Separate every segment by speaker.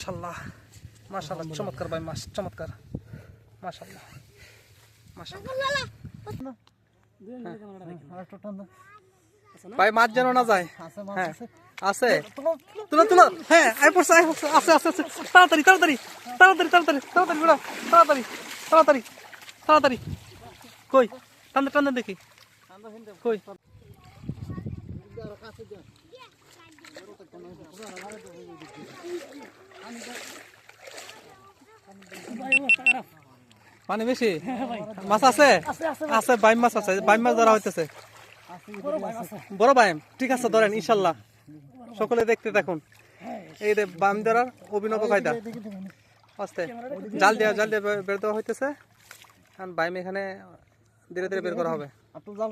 Speaker 1: মাশাল্লাহ মাশাল্লাহ চমৎকার ভাই মাস চমৎকার। মাশাল্লাহ মাশাল্লাহ ভাই মাছ যেন না যায়। হ্যাঁ আছে। তুলো তুলো হ্যাঁ আই পড়ছে আই পড়ছে। আছে আছে আছে। তাড়াতাড়ি তাড়াতাড়ি তাড়াতাড়ি তাড়াতাড়ি তাড়াতাড়ি বেড়া। তাড়াতাড়ি তাড়াতাড়ি তাড়াতাড়ি। কই? টান্দে টান্দে দেখি। কই? পানি বেশি? মাছ আছে? আছে বাইম মাছ আছে। বাইম মাছ ধরা হইতেছে। বড় বাইম ঠিক আছে ধরেন ইনশাল্লাহ। সকলে দেখতে দেখুন এই রে বাম ধরার অভিনব ফায়দা। আস্তে। জাল দেওয়া জাল দিয়ে বের দেওয়া হইতেছে। কারণ বাইম এখানে ধীরে ধীরে বের করা হবে।
Speaker 2: জাল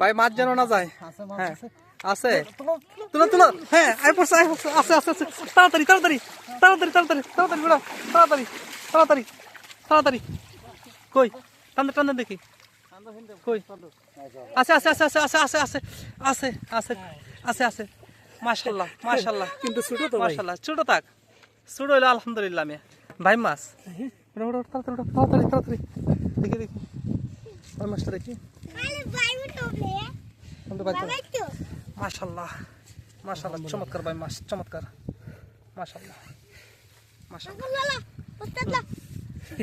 Speaker 1: ভাই মাছ যেন না যায়।
Speaker 2: আছে
Speaker 1: হ্যাঁ
Speaker 2: আছে।
Speaker 1: আছে। তুলো তুলো হ্যাঁ আই পড়ছে আই পড়ছে। আছে আছে আছে। তাড়াতাড়ি তাড়াতাড়ি তাড়াতাড়ি তাড়াতাড়ি তাড়াতাড়ি বেড়া তাড়াতাড়ি তাড়াতাড়ি তাড়াতাড়ি। কই? টান্দে টান্দে দেখি। কই? আছে আছে আছে আছে আছে আছে আছে আছে আছে আছে। আছে মাশাল্লাহ মাশাল্লাহ
Speaker 2: কিন্তু ছোট তো ভাই।
Speaker 1: মাশাল্লাহ ছোট থাক। ছোট হইল আলহামদুলিল্লাহ আমি ভাই মাছ। তাড়াতাড়ি তাড়াতাড়ি তাড়াতাড়ি। দেখি দেখি। ভাই মাছটা দেখি? মাশাল্লাহ মাশাল্লাহ চমৎকার ভাই মাছ চমৎকার। মাশাল্লাহ মাশাল্লাহ